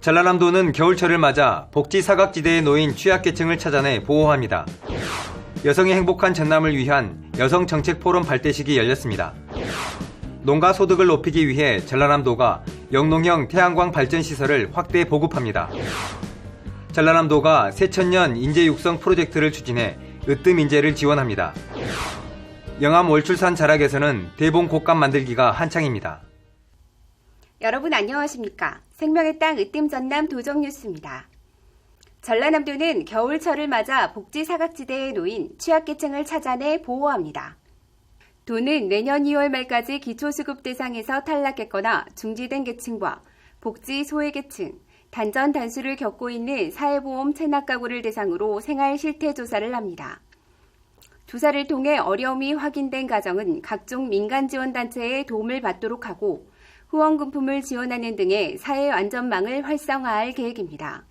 전라남도는 겨울철을 맞아 복지 사각지대에 놓인 취약계층을 찾아내 보호합니다. 여성의 행복한 전남을 위한 여성 정책 포럼 발대식이 열렸습니다. 농가 소득을 높이기 위해 전라남도가 영농형 태양광 발전 시설을 확대 보급합니다. 전라남도가 새천년 인재 육성 프로젝트를 추진해 으뜸 인재를 지원합니다. 영암 월출산 자락에서는 대봉 곡감 만들기가 한창입니다. 여러분 안녕하십니까? 생명의 땅 으뜸 전남 도정 뉴스입니다. 전라남도는 겨울철을 맞아 복지 사각지대에 놓인 취약계층을 찾아내 보호합니다. 도는 내년 2월 말까지 기초수급 대상에서 탈락했거나 중지된 계층과 복지 소외계층, 단전 단수를 겪고 있는 사회보험 체납 가구를 대상으로 생활 실태 조사를 합니다. 조사를 통해 어려움이 확인된 가정은 각종 민간 지원 단체의 도움을 받도록 하고 후원금품을 지원하는 등의 사회 안전망을 활성화할 계획입니다.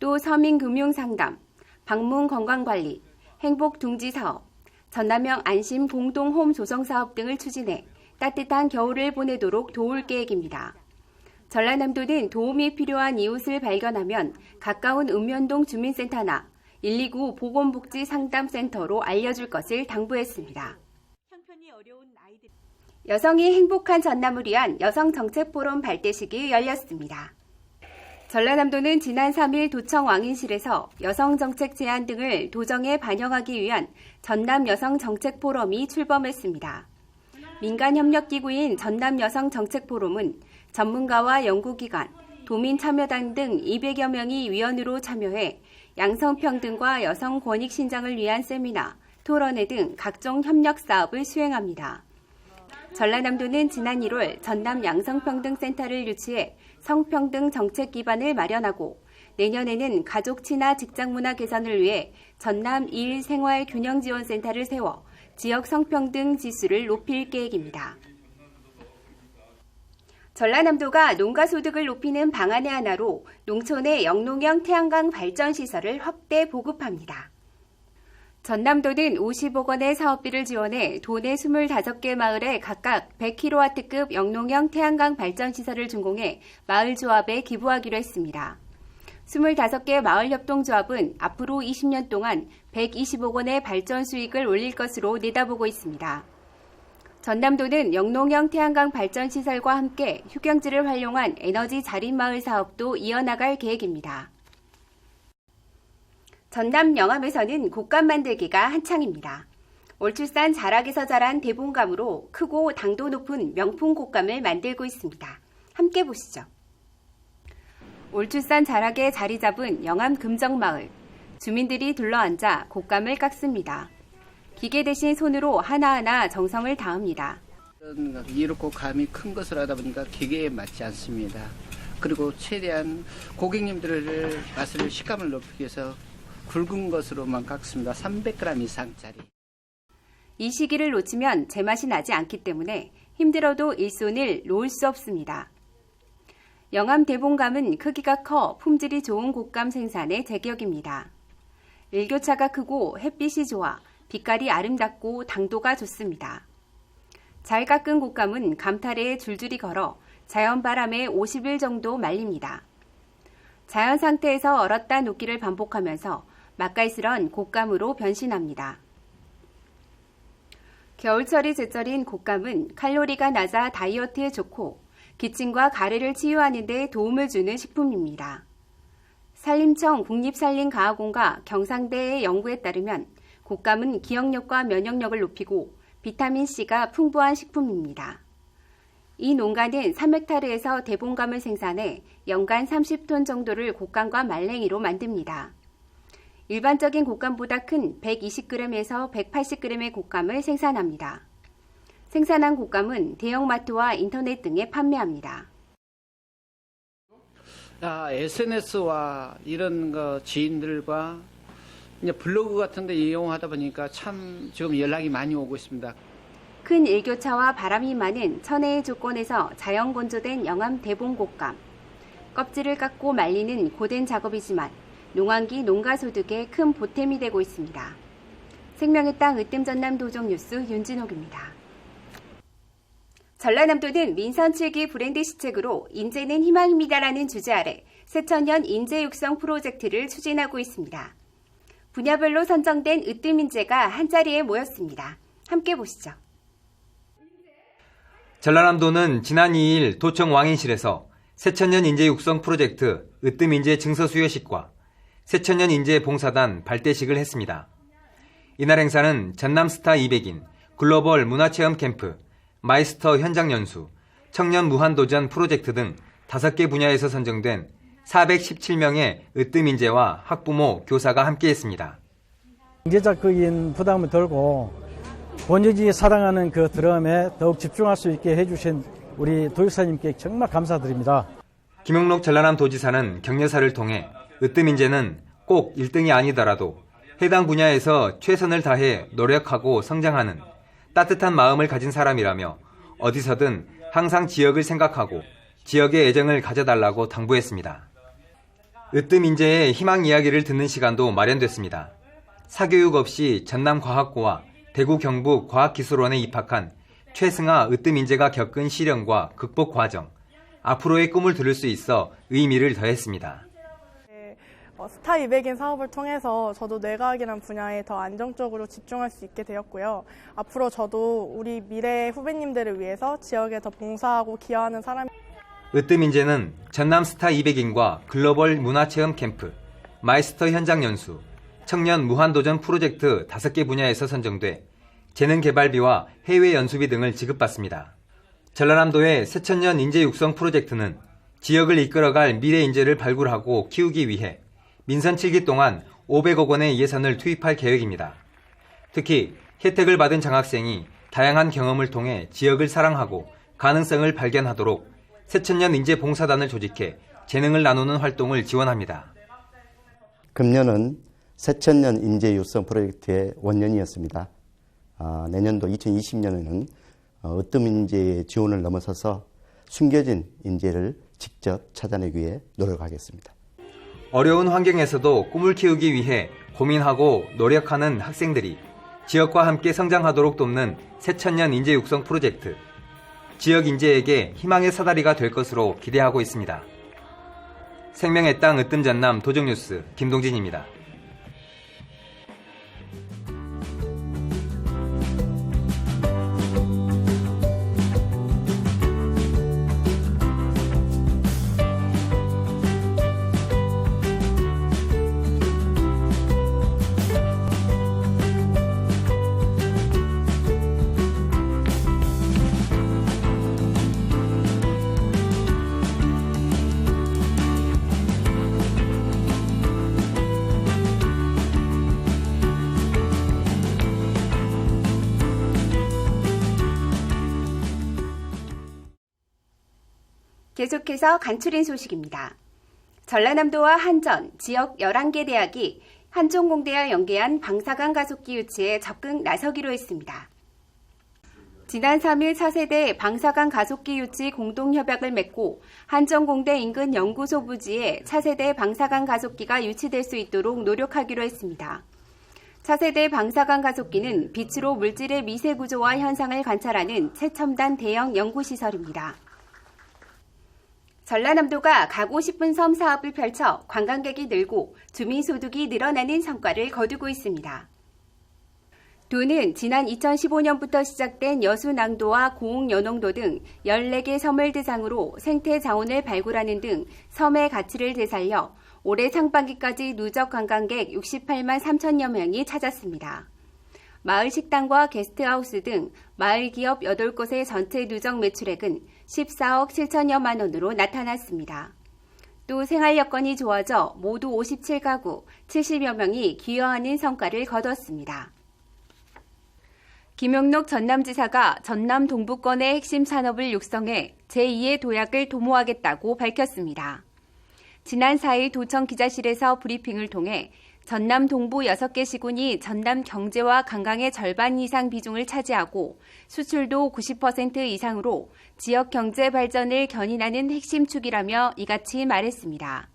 또 서민금융상담, 방문 건강관리, 행복둥지 사업, 전남형 안심 공동홈 조성 사업 등을 추진해 따뜻한 겨울을 보내도록 도울 계획입니다. 전라남도는 도움이 필요한 이웃을 발견하면 가까운 읍면동 주민센터나 129 보건복지 상담센터로 알려줄 것을 당부했습니다. 여성이 행복한 전남을 위한 여성정책포럼 발대식이 열렸습니다. 전라남도는 지난 3일 도청 왕인실에서 여성정책 제안 등을 도정에 반영하기 위한 전남 여성정책포럼이 출범했습니다. 민간협력기구인 전남여성정책포럼은 전문가와 연구기관, 도민참여단 등 200여 명이 위원으로 참여해 양성평등과 여성 권익 신장을 위한 세미나, 토론회 등 각종 협력 사업을 수행합니다. 전라남도는 지난 1월 전남 양성평등센터를 유치해 성평등 정책 기반을 마련하고 내년에는 가족 친화 직장 문화 개선을 위해 전남 2일 생활 균형 지원 센터를 세워 지역 성평등 지수를 높일 계획입니다. 전라남도가 농가 소득을 높이는 방안의 하나로 농촌의 영농형 태양광 발전 시설을 확대 보급합니다. 전남도는 50억 원의 사업비를 지원해 도내 25개 마을에 각각 100kW급 영농형 태양광 발전 시설을 준공해 마을 조합에 기부하기로 했습니다. 25개 마을 협동조합은 앞으로 20년 동안 120억 원의 발전 수익을 올릴 것으로 내다보고 있습니다. 전남도는 영농형 태양광 발전 시설과 함께 휴경지를 활용한 에너지 자립 마을 사업도 이어나갈 계획입니다. 전남 영암에서는 곶감 만들기가 한창입니다. 올출산 자락에서 자란 대봉감으로 크고 당도 높은 명품 곶감을 만들고 있습니다. 함께 보시죠. 올출산 자락에 자리 잡은 영암 금정마을. 주민들이 둘러앉아 곶감을 깎습니다. 기계 대신 손으로 하나하나 정성을 다합니다. 이렇고 감이 큰 것을 하다 보니까 기계에 맞지 않습니다. 그리고 최대한 고객님들을 맛을 식감을 높이기 위해서 굵은 것으로만 깎습니다. 300g 이상짜리. 이 시기를 놓치면 제맛이 나지 않기 때문에 힘들어도 일손을 놓을 수 없습니다. 영암 대봉감은 크기가 커 품질이 좋은 곶감 생산의 제격입니다. 일교차가 크고 햇빛이 좋아 빛깔이 아름답고 당도가 좋습니다. 잘 깎은 곶감은 감타래에 줄줄이 걸어 자연 바람에 50일 정도 말립니다. 자연 상태에서 얼었다 녹기를 반복하면서 맛깔스런 곶감으로 변신합니다. 겨울철이 제철인 곶감은 칼로리가 낮아 다이어트에 좋고 기침과 가래를 치유하는 데 도움을 주는 식품입니다. 산림청 국립산림과학원과 경상대의 연구에 따르면 곶감은 기억력과 면역력을 높이고 비타민C가 풍부한 식품입니다. 이 농가는 3헥타르에서 대봉감을 생산해 연간 30톤 정도를 곶감과 말랭이로 만듭니다. 일반적인 곶감보다 큰 120g에서 180g의 곶감을 생산합니다. 생산한 곶감은 대형마트와 인터넷 등에 판매합니다. 아, SNS와 이런 거 지인들과 이제 블로그 같은 데 이용하다 보니까 참 지금 연락이 많이 오고 있습니다. 큰 일교차와 바람이 많은 천혜의 조건에서 자연 건조된 영암 대봉 곶감. 껍질을 깎고 말리는 고된 작업이지만 농한기 농가 소득에 큰 보탬이 되고 있습니다. 생명의 땅 으뜸 전남 도정 뉴스 윤진옥입니다. 전라남도는 민선 7기 브랜드 시책으로 인재는 희망입니다라는 주제 아래 새천년 인재 육성 프로젝트를 추진하고 있습니다. 분야별로 선정된 으뜸 인재가 한자리에 모였습니다. 함께 보시죠. 전라남도는 지난 2일 도청 왕인실에서 새천년 인재 육성 프로젝트 으뜸 인재 증서 수여식과 새천년 인재 봉사단 발대식을 했습니다. 이날 행사는 전남 스타 200인 글로벌 문화체험 캠프, 마이스터 현장 연수, 청년 무한도전 프로젝트 등 5개 분야에서 선정된 417명의 으뜸 인재와 학부모, 교사가 함께했습니다. 경제적인 부담을 덜고 본인이 사랑하는 그 드럼에 더욱 집중할 수 있게 해주신 우리 도지사님께 정말 감사드립니다. 김영록 전라남 도지사는 격려사를 통해 으뜸 인재는 꼭 1등이 아니더라도 해당 분야에서 최선을 다해 노력하고 성장하는 따뜻한 마음을 가진 사람이라며 어디서든 항상 지역을 생각하고 지역의 애정을 가져달라고 당부했습니다. 으뜸 인재의 희망 이야기를 듣는 시간도 마련됐습니다. 사교육 없이 전남과학고와 대구 경북 과학기술원에 입학한 최승아 으뜸 인재가 겪은 시련과 극복 과정, 앞으로의 꿈을 들을 수 있어 의미를 더했습니다. 어, 스타 200인 사업을 통해서 저도 뇌과학이란 분야에 더 안정적으로 집중할 수 있게 되었고요. 앞으로 저도 우리 미래 후배님들을 위해서 지역에 더 봉사하고 기여하는 사람이 으뜸 인재는 전남 스타 200인과 글로벌 문화체험 캠프, 마이스터 현장 연수, 청년 무한도전 프로젝트 5개 분야에서 선정돼 재능 개발비와 해외 연수비 등을 지급받습니다. 전라남도의 새천년 인재 육성 프로젝트는 지역을 이끌어갈 미래 인재를 발굴하고 키우기 위해 민선 7기 동안 500억 원의 예산을 투입할 계획입니다. 특히 혜택을 받은 장학생이 다양한 경험을 통해 지역을 사랑하고 가능성을 발견하도록 새천년 인재 봉사단을 조직해 재능을 나누는 활동을 지원합니다. 금년은 새천년 인재 육성 프로젝트의 원년이었습니다. 아, 내년도 2020년에는 어, 으뜸 인재의 지원을 넘어서서 숨겨진 인재를 직접 찾아내기 위해 노력하겠습니다. 어려운 환경에서도 꿈을 키우기 위해 고민하고 노력하는 학생들이 지역과 함께 성장하도록 돕는 새천년 인재 육성 프로젝트. 지역 인재에게 희망의 사다리가 될 것으로 기대하고 있습니다. 생명의 땅 으뜸 전남 도정뉴스 김동진입니다. 계속해서 간추린 소식입니다. 전라남도와 한전, 지역 11개 대학이 한종공대와 연계한 방사강 가속기 유치에 적극 나서기로 했습니다. 지난 3일 차세대 방사강 가속기 유치 공동협약을 맺고 한전공대 인근 연구소 부지에 차세대 방사강 가속기가 유치될 수 있도록 노력하기로 했습니다. 차세대 방사강 가속기는 빛으로 물질의 미세 구조와 현상을 관찰하는 최첨단 대형 연구시설입니다. 전라남도가 가고 싶은 섬 사업을 펼쳐 관광객이 늘고 주민 소득이 늘어나는 성과를 거두고 있습니다. 도는 지난 2015년부터 시작된 여수 낭도와 고흥 연홍도 등 14개 섬을 대상으로 생태 자원을 발굴하는 등 섬의 가치를 되살려 올해 상반기까지 누적 관광객 68만 3천여 명이 찾았습니다. 마을 식당과 게스트하우스 등 마을 기업 8곳의 전체 누적 매출액은 14억 7천여만 원으로 나타났습니다. 또 생활 여건이 좋아져 모두 57가구 70여 명이 기여하는 성과를 거뒀습니다. 김영록 전남지사가 전남 동부권의 핵심 산업을 육성해 제2의 도약을 도모하겠다고 밝혔습니다. 지난 4일 도청 기자실에서 브리핑을 통해 전남 동부 6개 시군이 전남 경제와 관광의 절반 이상 비중을 차지하고 수출도 90% 이상으로 지역 경제 발전을 견인하는 핵심 축이라며 이같이 말했습니다.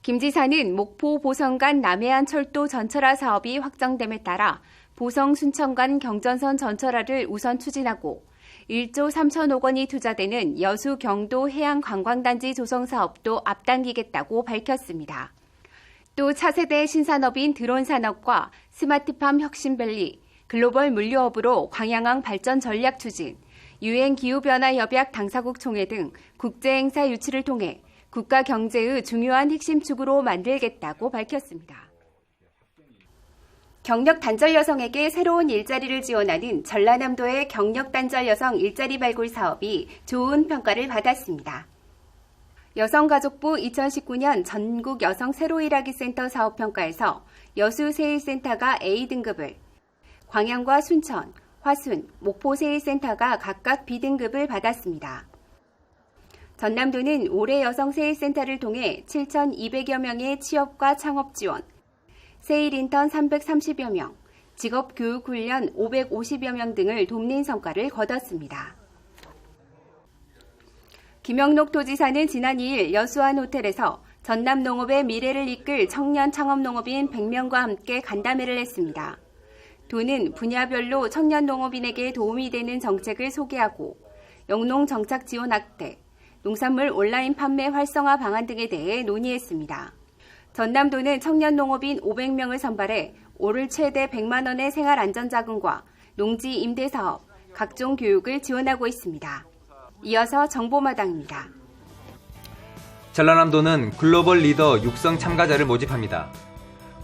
김 지사는 목포 보성 간 남해안 철도 전철화 사업이 확정됨에 따라 보성 순천 간 경전선 전철화를 우선 추진하고 1조 3천억 원이 투자되는 여수 경도 해양 관광단지 조성 사업도 앞당기겠다고 밝혔습니다. 또 차세대 신산업인 드론 산업과 스마트팜 혁신밸리, 글로벌 물류업으로 광양항 발전 전략 추진, 유엔 기후변화 협약 당사국 총회 등 국제 행사 유치를 통해 국가 경제의 중요한 핵심 축으로 만들겠다고 밝혔습니다. 경력 단절 여성에게 새로운 일자리를 지원하는 전라남도의 경력 단절 여성 일자리 발굴 사업이 좋은 평가를 받았습니다. 여성가족부 2019년 전국 여성 새로 일하기 센터 사업 평가에서 여수 세일센터가 A등급을, 광양과 순천, 화순, 목포 세일센터가 각각 B등급을 받았습니다. 전남도는 올해 여성 세일센터를 통해 7,200여 명의 취업과 창업 지원, 세일 인턴 330여 명, 직업 교육 훈련 550여 명 등을 돕는 성과를 거뒀습니다. 김영록 도지사는 지난 2일 여수안 호텔에서 전남 농업의 미래를 이끌 청년 창업 농업인 100명과 함께 간담회를 했습니다. 도는 분야별로 청년 농업인에게 도움이 되는 정책을 소개하고 영농 정착 지원 확대, 농산물 온라인 판매 활성화 방안 등에 대해 논의했습니다. 전남도는 청년 농업인 500명을 선발해 올해 최대 100만 원의 생활 안전 자금과 농지 임대 사업, 각종 교육을 지원하고 있습니다. 이어서 정보마당입니다. 전라남도는 글로벌 리더 육성 참가자를 모집합니다.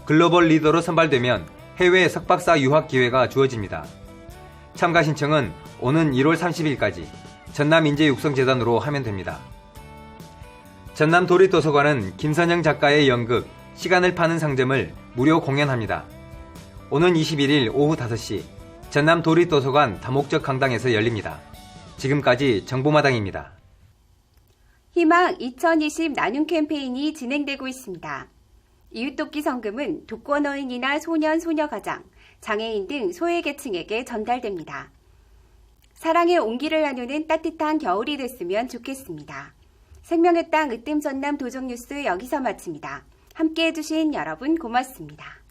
글로벌 리더로 선발되면 해외 석박사 유학 기회가 주어집니다. 참가 신청은 오는 1월 30일까지 전남인재육성재단으로 하면 됩니다. 전남 도립도서관은 김선영 작가의 연극 시간을 파는 상점을 무료 공연합니다. 오는 21일 오후 5시 전남 도립도서관 다목적 강당에서 열립니다. 지금까지 정보마당입니다. 희망 2020 나눔 캠페인이 진행되고 있습니다. 이웃돕기 성금은 독거노인이나 소년, 소녀가장, 장애인 등 소외계층에게 전달됩니다. 사랑의 온기를 나누는 따뜻한 겨울이 됐으면 좋겠습니다. 생명의 땅 으뜸 전남 도정뉴스 여기서 마칩니다. 함께 해주신 여러분 고맙습니다.